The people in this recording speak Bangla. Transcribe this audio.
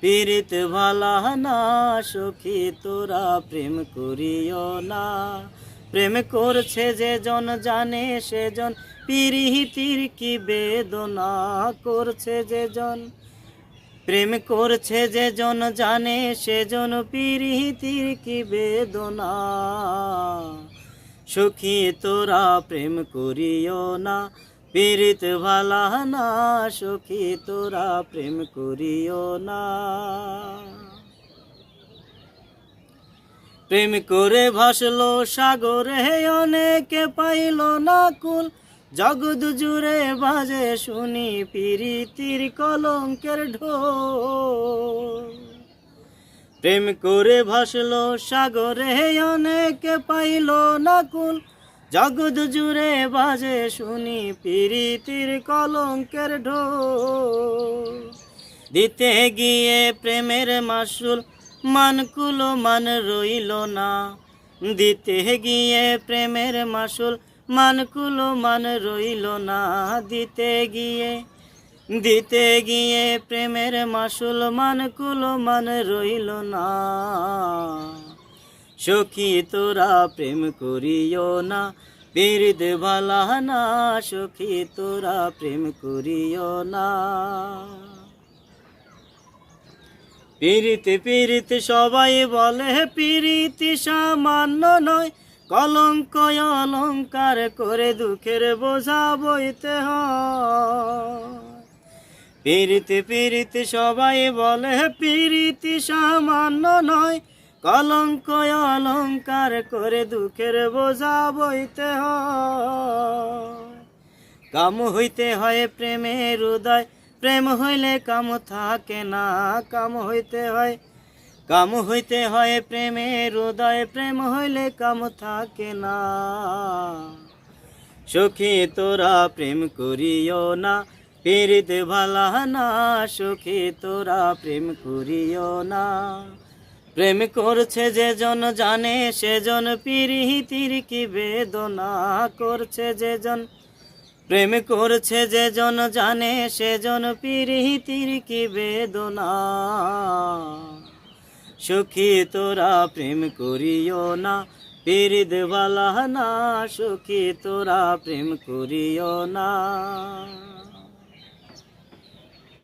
পীড়িত ভালা না, সখী তোরা প্রেম করিও না। প্রেম করছে যে জন জানে সেজন পিরিহিতির কি বেদনা করছে যে জন প্রেম করছে যে জন জানে সেজন পিরিহিতির কি বেদনা। সুখী তোরা প্রেম করিও না। পীড়িত ভালা না, সুখী তোরা প্রেম করিও না। প্রেম করে ভাসলো সাগরে অনেকে পাইল না কুল। জগৎ জুড়ে বাজে শুনি পিরিতির কলঙ্কের ঢোল। প্রেম করে ভাসলো সাগরে অনেকে পাইল না কুল। জগৎ জুড়ে বাজে শুনি পিরিতির কলঙ্কের ঢো দিতে গিয়ে প্রেমের মাসুল মানকুল মান রইল না। দিতে গিয়ে প্রেমের মাসুল মানকুল মান রইল না। দিতে গিয়ে দিতে গিয়ে প্রেমের মাসুল মানকুল মান রইল না। সখী তোরা প্রেম করিও না পীড়িত ভালা না, সখী তোরা প্রেম করিও না। পীড়িতে পীড়িতে সবাই বলে, পীড়িতি সামান্য নয়, কলঙ্ক অলঙ্কার করে দুঃখের বোঝা বইতে পীড়িতে পীড়িতে সবাই বলে, পীড়িতি সামান্য নয় কলঙ্ক অলঙ্কার করে দুঃখের বোঝা বইতে কাম হইতে হয় প্রেমের উদয়, প্রেম হইলে কাম থাকে না, কাম হইতে হয়। কাম হইতে হয় প্রেমের উদয়, প্রেম হইলে কাম থাকে না। সখী তোরা প্রেম করিও না, পীড়িত ভালা না, সখী তোরা প্রেম করিও না। প্রেম করছে যে জন জানে সেজন পিরিহিতির কি বেদনা করছে যে জন? প্রেম করছে যে জন জানে সেজন পিরিহিতির কি বেদনা? সুখী তোরা প্রেম করিও না ভালা না, সুখী তোরা প্রেম করিও না।